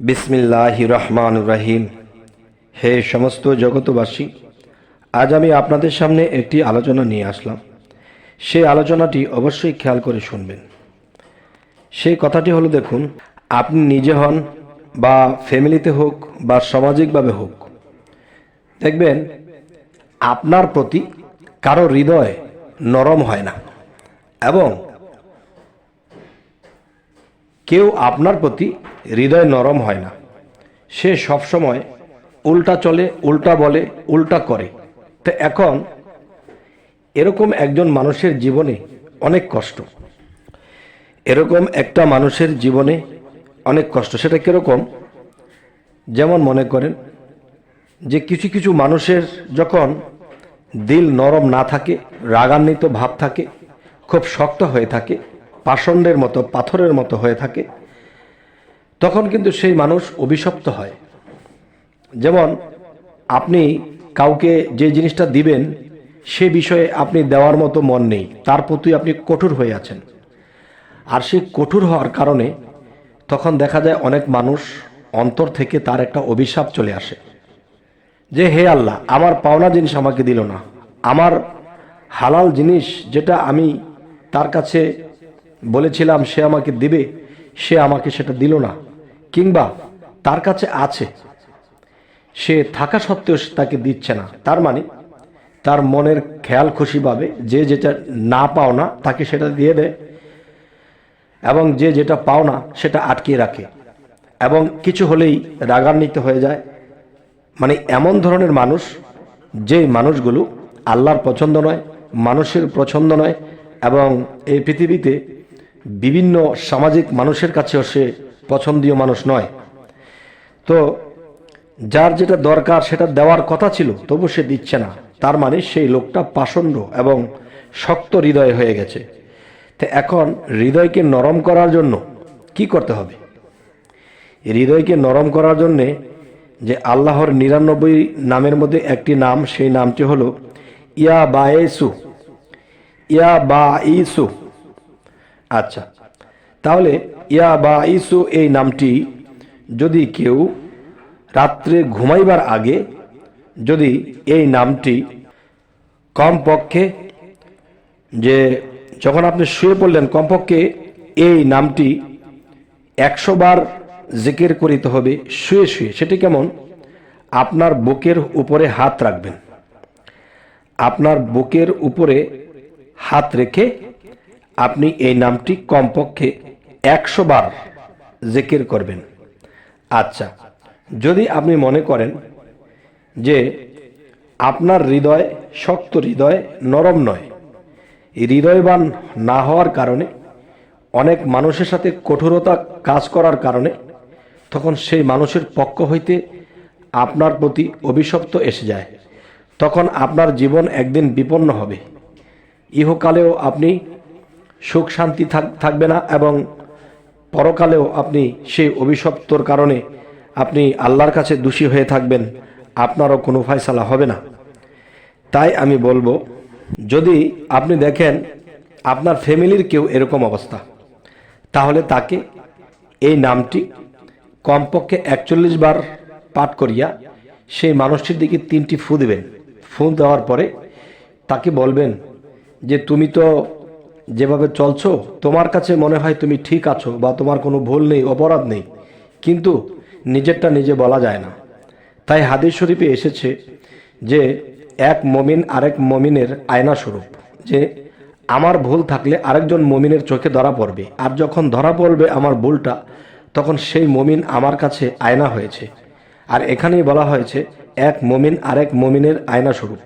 বিসমিল্লাহ রহমান রাহিম। হে সমস্ত জগতবাসী আজ আমি আপনাদের সামনে একটি আলোচনা নিয়ে আসলাম। সেই আলোচনাটি অবশ্যই খেয়াল করে শুনবেন। সেই কথাটি হলো, দেখুন, আপনি নিজে হন বা ফ্যামিলিতে হোক বা সামাজিকভাবে হোক, দেখবেন আপনার প্রতি কারও হৃদয় নরম হয় না এবং কেউ আপনার প্রতি হৃদয় নরম হয় না। সে সবসময় উল্টা চলে, উল্টা বলে, উল্টা করে। তো এখন এরকম একজন মানুষের জীবনে অনেক কষ্ট। এরকম একটা মানুষের জীবনে অনেক কষ্ট। সেটা কীরকম? যেমন মনে করেন যে কিছু কিছু মানুষের যখন দিল নরম না থাকে, রাগান্বিত ভাব থাকে, খুব শক্ত হয়ে থাকে পাষণ্ডের মতো, পাথরের মতো হয়ে থাকে, তখন কিন্তু সেই মানুষ অভিশপ্ত হয়। যেমন, আপনি কাউকে যে জিনিসটা দিবেন, সে বিষয়ে আপনি দেওয়ার মতো মন নেই, তার প্রতি আপনি কঠোর হয়ে আছেন। আর সেই কঠোর হওয়ার কারণে তখন দেখা যায় অনেক মানুষ অন্তর থেকে তার একটা অভিশাপ চলে আসে। যে, হে আল্লাহ, আমার পাওনা জিনিস আমাকে দিল না। আমার হালাল জিনিস যেটা আমি তার কাছে বলেছিলাম, সে আমাকে দিবে, সে আমাকে সেটা দিল না, কিংবা তার কাছে আছে। সে থাকা সত্ত্বেও তাকে দিচ্ছে না। তার মানে তার মনের খেয়াল খুশি পাবে, যে যেটা না পাও না, তাকে সেটা দিয়ে দেয়, এবং যে যেটা পাও না, সেটা আটকিয়ে রাখে। এবং কিছু হলেই রাগান্বিত হয়ে যায়। মানে এমন ধরনের মানুষ যে মানুষগুলো আল্লাহর পছন্দ নয়, মানুষের পছন্দ নয়, এবং এই পৃথিবীতে বিভিন্ন সামাজিক মানুষের কাছেও সে পছন্দীয় মানুষ নয়। তো যার যেটা দরকার, সেটা দেওয়ার কথা ছিল, তবু সে দিচ্ছে না। তার মানে সেই লোকটা পাষণ্ড এবং শক্ত হৃদয় হয়ে গেছে। তো এখন হৃদয়কে নরম করার জন্য কি করতে হবে? হৃদয়কে নরম করার জন্যে যে আল্লাহর নিরানব্বই নামের মধ্যে একটি নাম, সেই নামটি হলো ইয়া বায়েসু ইয়া বা ইসু আচ্ছা। তাহলে ইয়া বা ইসু এই নামটি যদি কেউ রাত্রে ঘুমাইবার আগে যদি এই নামটি কমপক্ষে যে যখন আপনি শুয়ে পড়লেন কমপক্ষে এই নামটি একশো বার জিকির করিতে হবে, শুয়ে শুয়ে। সেটি কেমন? আপনার বুকের উপরে হাত রাখবেন। আপনার বুকের উপরে হাত রেখে আপনি এই নামটি কমপক্ষে একশো বার জিকির করবেন। আচ্ছা যদি আপনি মনে করেন যে আপনার হৃদয় শক্ত হৃদয় নরম নয় হৃদয়বান না হওয়ার কারণে, অনেক মানুষের সাথে কঠোরতা কাজ করার কারণে, তখন সেই মানুষের পক্ষ হইতে আপনার প্রতি অভিশপ্ত এসে যায়। তখন আপনার জীবন একদিন বিপন্ন হবে। ইহকালেও আপনি সুখ শান্তি থাক- থাকবে না এবং পরকালেও আপনি সেই অভিশপ্তর কারণে আপনি আল্লাহর কাছে দোষী হয়ে থাকবেন, আপনারও কোনো ফয়সালা হবে না। তাই আমি বলব, যদি আপনি দেখেন আপনার ফ্যামিলির কেউ এরকম অবস্থা, তাহলে তাকে এই নামটি কমপক্ষে একচল্লিশ বার পাঠ করিয়া সেই মানুষটির দিকে তিনটি ফু দেবেন। ফু দেওয়ার পরে তাকে বলবেন যে, তুমি তো যেভাবে চলছো, তোমার কাছে মনে হয় তুমি ঠিক আছো বা তোমার কোনো ভুল নেই, অপরাধ নেই। কিন্তু নিজেরটা নিজে বলা যায় না। তাই হাদিস শরীফে এসেছে যে, এক মমিন আরেক মমিনের আয়না স্বরূপ। যে, আমার ভুল থাকলে আরেকজন মমিনের চোখে ধরা পড়বে। আর যখন ধরা পড়বে আমার ভুলটা, তখন সেই মমিন আমার কাছে আয়না হয়েছে। আর এখানেই বলা হয়েছে, এক মমিন আরেক মমিনের আয়না স্বরূপ।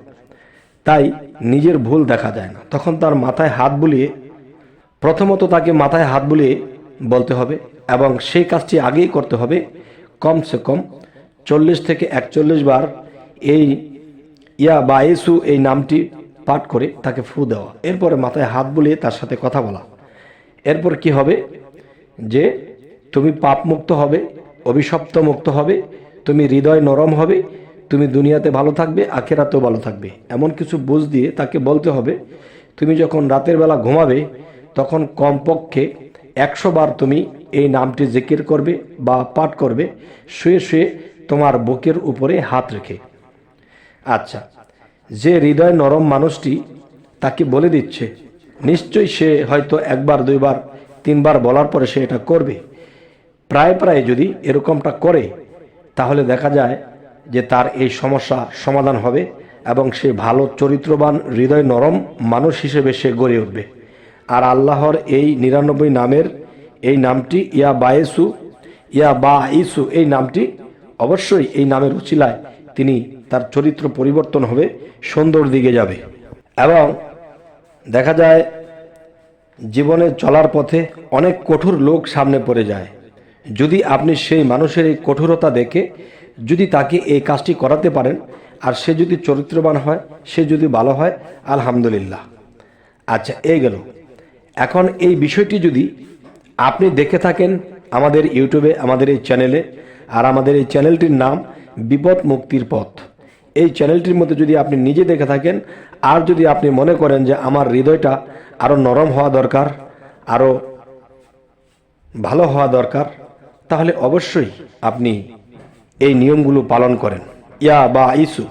তাই নিজের ভুল দেখা যায় না। তখন তার মাথায় হাত বুলিয়ে, প্রথমত তাকে মাথায় হাত বুলিয়ে বলতে হবে এবং সেই কাজটি আগেই করতে হবে। কমসে কম চল্লিশ থেকে একচল্লিশ বার এই ইয়া বা এসু এই নামটি পাঠ করে তাকে ফু দেওয়া। এরপরে মাথায় হাত বুলিয়ে তার সাথে কথা বলা। এরপর কি হবে? যে তুমি পাপ মুক্ত হবে অভিশপ্ত মুক্ত হবে, তুমি হৃদয় নরম হবে তুমি দুনিয়াতে ভালো থাকবে, আখেরাতেও ভালো থাকবে। এমন কিছু বুঝ দিয়ে তাকে বলতে হবে, তুমি যখন রাতের বেলা ঘুমাবে, তখন কমপক্ষে একশো বার তুমি এই নামটি জিকির করবে বা পাঠ করবে, শুয়ে শুয়ে তোমার বুকের উপরে হাত রেখে। আচ্ছা যে হৃদয় নরম মানুষটি তাকে বলে দিচ্ছে, নিশ্চয়ই সে হয়তো একবার, দুইবার, তিনবার বলার পরে সে এটা করবে। প্রায় প্রায় যদি এরকমটা করে, তাহলে দেখা যায় যে তার এই সমস্যা সমাধান হবে এবং সে ভালো চরিত্রবান, হৃদয় নরম মানুষ হিসেবে সে গড়ে উঠবে। আর আল্লাহর এই নিরানব্বই নামের এই নামটি, ইয়া বায়েসু, ইয়া বা ইসু এই নামটি অবশ্যই এই নামের উচিলায় তিনি তার চরিত্র পরিবর্তন হবে, সুন্দর দিকে যাবে। এবং দেখা যায়, জীবনে চলার পথে অনেক কঠোর লোক সামনে পড়ে যায়। যদি আপনি সেই মানুষের এই কঠোরতা দেখে যদি তাকে এই কাজটি করাতে পারেন, আর সে যদি চরিত্রবান হয়, সে যদি ভালো হয়, আলহামদুলিল্লাহ। আচ্ছা এই গেল। এখন এই বিষয়টি যদি আপনি দেখে থাকেন আমাদের ইউটিউবে, আমাদের এই চ্যানেলে, আর আমাদের এই চ্যানেলটির নাম বিপদ মুক্তির পথ। এই চ্যানেলটির মধ্যে যদি আপনি নিজে দেখে থাকেন, আর যদি আপনি মনে করেন যে আমার হৃদয়টা আরও নরম হওয়া দরকার আরও ভালো হওয়া দরকার, তাহলে অবশ্যই আপনি এই নিয়মগুলো পালন করেন। ইয়া বা ইসু।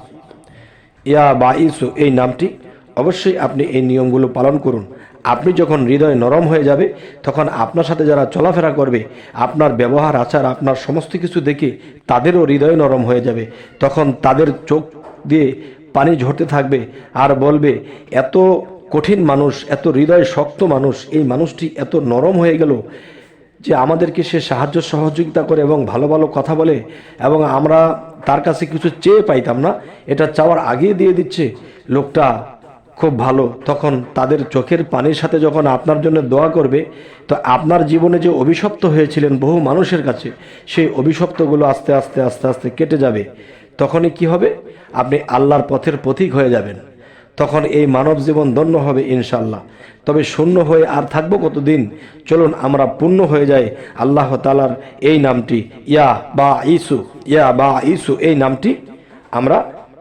ইয়া বা ইসু, এই নামটি অবশ্যই আপনি এই নিয়মগুলো পালন করুন। আপনি যখন হৃদয় নরম হয়ে যাবে, তখন আপনার সাথে যারা চলাফেরা করবে, আপনার ব্যবহার, আচার, আপনার সমস্ত কিছু দেখে তাদেরও হৃদয় নরম হয়ে যাবে। তখন তাদের চোখ দিয়ে পানি ঝরতে থাকবে আর বলবে, এত কঠিন মানুষ, এত হৃদয় শক্ত মানুষ, এই মানুষটি এত নরম হয়ে গেল যে আমাদেরকে সে সাহায্য সহযোগিতা করে এবং ভালো ভালো কথা বলে এবং আমরা তার কাছে কিছু চেয়ে পাইতাম না, এটা চাওয়ার আগেই দিয়ে দিচ্ছে। লোকটা খুব ভালো। তখন তাদের চোখের পানির সাথে যখন আপনার জন্য দোয়া করবে, তো আপনার জীবনে যে অভিশপ্ত হয়েছিলেন বহু মানুষের কাছে, সেই অভিশপ্তগুলো আস্তে আস্তে আস্তে আস্তে কেটে যাবে। তখনই কি হবে? আপনি আল্লাহর পথের পথিক হয়ে যাবেন। তখন এই মানব জীবন ধন্য হবে ইনশাল্লাহ তবে শূন্য হয়ে আর থাকব কতদিন? চলুন, আমরা পূর্ণ হয়ে যাই আল্লাহ তালার এই নামটি। ইয়া বা ইসু, ইয়া বা ইসু, এই নামটি আমরা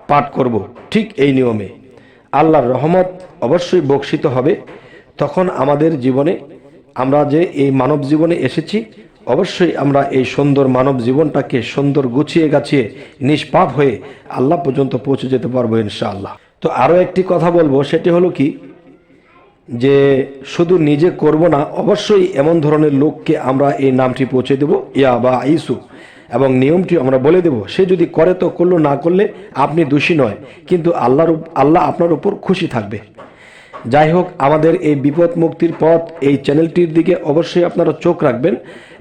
পাঠ করব ঠিক এই নিয়মে। আল্লাহর রহমত অবশ্যই বর্ষিত হবে। তখন আমাদের জীবনে আমরা যে এই মানব জীবনে এসেছি, অবশ্যই আমরা এই সুন্দর মানব জীবনটাকে সুন্দর গুছিয়ে গাছিয়ে নিষ্পাপ হয়ে আল্লাহ পর্যন্ত পৌঁছে যেতে পারব ইনশাআল্লাহ। তো আরও একটি কথা বলব, সেটি হলো কি? যে শুধু নিজে করব না, অবশ্যই এমন ধরনের লোককে আমরা এই নামটি পৌঁছে দেব, ইয়া বা ইসু। এবং নিয়মটি আমরা বলে দেব, সে যদি করে তো করল, না করলে আপনি দোষী নয়, কিন্তু আল্লাহর আল্লাহ আপনার উপর খুশি থাকবে। যাই হোক, আমাদের এই বিপদ মুক্তির পথ এই চ্যানেলটির দিকে অবশ্যই আপনারা চোখ রাখবেন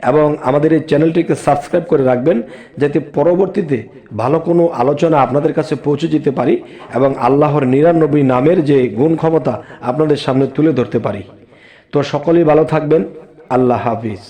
এবং আমাদের এই চ্যানেলটিকে সাবস্ক্রাইব করে রাখবেন যাতে পরবর্তীতে ভালো কোনো আলোচনা আপনাদের কাছে পৌঁছে যেতে পারি এবং আল্লাহর নিরানব্বই নামের যে গুণ ক্ষমতা আপনাদের সামনে তুলে ধরতে পারি। তো সকলেই ভালো থাকবেন। আল্লাহ হাফিজ।